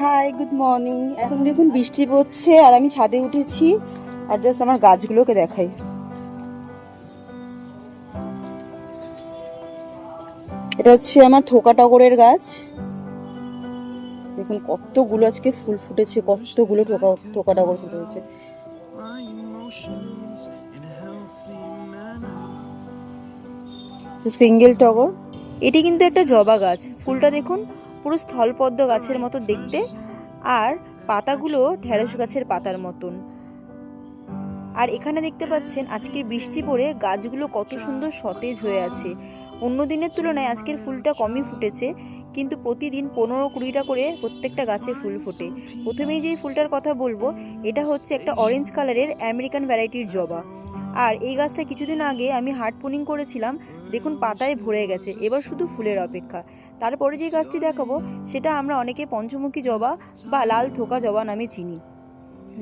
Hi good morning এখন দেখুন বৃষ্টি পড়ছে আর আমি ছাদে উঠেছি। আর জাস্ট আমার গাছগুলোকে দেখাই। এটা হচ্ছে আমার থোকা টগরের গাছ। দেখুন কতগুলো আজকে ফুল ফুটেছে, কতগুলো ঠোকা থোকা টগর healthy manner. সিঙ্গেল টগর। এটি কিন্তু একটা জবা গাছ। ফুলটা দেখুন পুরো স্থলপদ্ম গাছের মতো দেখতে আর পাতাগুলো ঢেঁড়স গাছের পাতার মতন। আর এখানে দেখতে পাচ্ছেন আজকে বৃষ্টি পড়ে গাছগুলো কত সুন্দর সতেজ হয়ে আছে। অন্য দিনের তুলনায় আজকের ফুলটা কমই ফুটেছে, কিন্তু প্রতিদিন পনেরো কুড়িটা করে প্রত্যেকটা গাছে ফুল ফোটে। প্রথমেই যেই ফুলটার কথা বলব, এটা হচ্ছে একটা অরেঞ্জ কালারের আমেরিকান ভ্যারাইটির জবা। আর এই গাছটা কিছুদিন আগে আমি হার্ট পুনিং করেছিলাম, দেখুন পাতায় ভরে গেছে, এবার শুধু ফুলের অপেক্ষা। তারপরে যে গাছটি দেখাবো, সেটা আমরা অনেকে পঞ্চমুখী জবা বা লাল থোকা জবা নামে চিনি।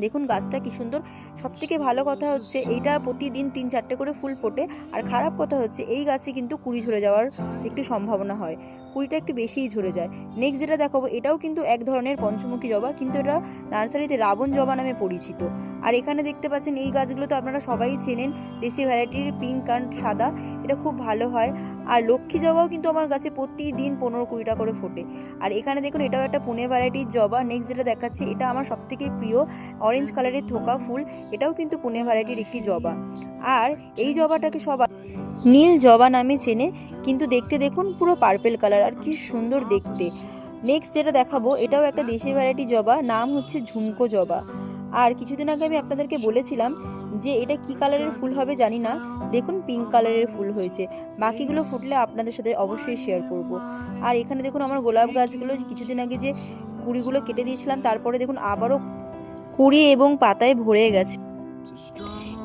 দেখুন গাছটা কি সুন্দর। সব থেকে ভালো কথা হচ্ছে, এইটা প্রতিদিন তিন চারটে করে ফুল ফোটে, আর খারাপ কথা হচ্ছে, এই গাছে কিন্তু কুড়ি ঝরে যাওয়ার একটু সম্ভাবনা হয়। কুড়িটা একটু বেশিই ঝরে যায়। নেক্সট যেটা দেখাবো, এটাও কিন্তু এক ধরনের পঞ্চমুখী জবা, কিন্তু এটা নার্সারিতে রাবণ জবা নামে পরিচিত। আর এখানে দেখতে পাচ্ছেন, এই গাছগুলো তো আপনারা সবাই চেনেন, দেশি ভ্যারাইটির পিঙ্ক অ্যান্ড সাদা, এটা খুব ভালো হয়। আর লক্ষ্মী জবাও কিন্তু আমার গাছে প্রতিদিন পনেরো কুড়িটা করে ফোটে। আর এখানে দেখুন, এটাও একটা পুনে ভ্যারাইটির জবা। নেক্সট যেটা দেখাচ্ছি, এটা আমার সবথেকে প্রিয় অরেঞ্জ কালারের থোকা ফুল, এটাও কিন্তু পুনে ভ্যারাইটির একটি জবা। আর এই জবাটাকে সবাই নীল জবা নামে চেনে, কিন্তু দেখতে দেখুন পুরো পার্পেল কালার আর কি সুন্দর দেখতে। নেক্সট যেটা দেখাবো, এটাও একটা দেশি ভ্যারাইটি জবা, নাম হচ্ছে ঝুমকো জবা। আর কিছুদিন আগে আমি আপনাদেরকে বলেছিলাম যে এটা কি কালারের ফুল হবে জানি না, দেখুন পিঙ্ক কালারের ফুল হয়েছে। বাকিগুলো ফুটলে আপনাদের সাথে অবশ্যই শেয়ার করব। আর এখানে দেখুন আমার গোলাপ গাছগুলো, কিছুদিন আগে যে কুড়িগুলো কেটে দিয়েছিলাম, তারপরে দেখুন আবারও কুড়ি এবং পাতায় ভরে গেছে।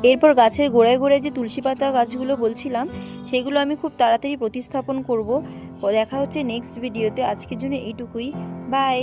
এরপর গাছের গোড়ায় গোড়ায় যে তুলসী পাতা গাছগুলো বলছিলাম, সেগুলো আমি খুব তাড়াতাড়ি প্রতিস্থাপন করব। দেখা হচ্ছে নেক্সট ভিডিওতে আজকের জন্য এইটুকুই। বাই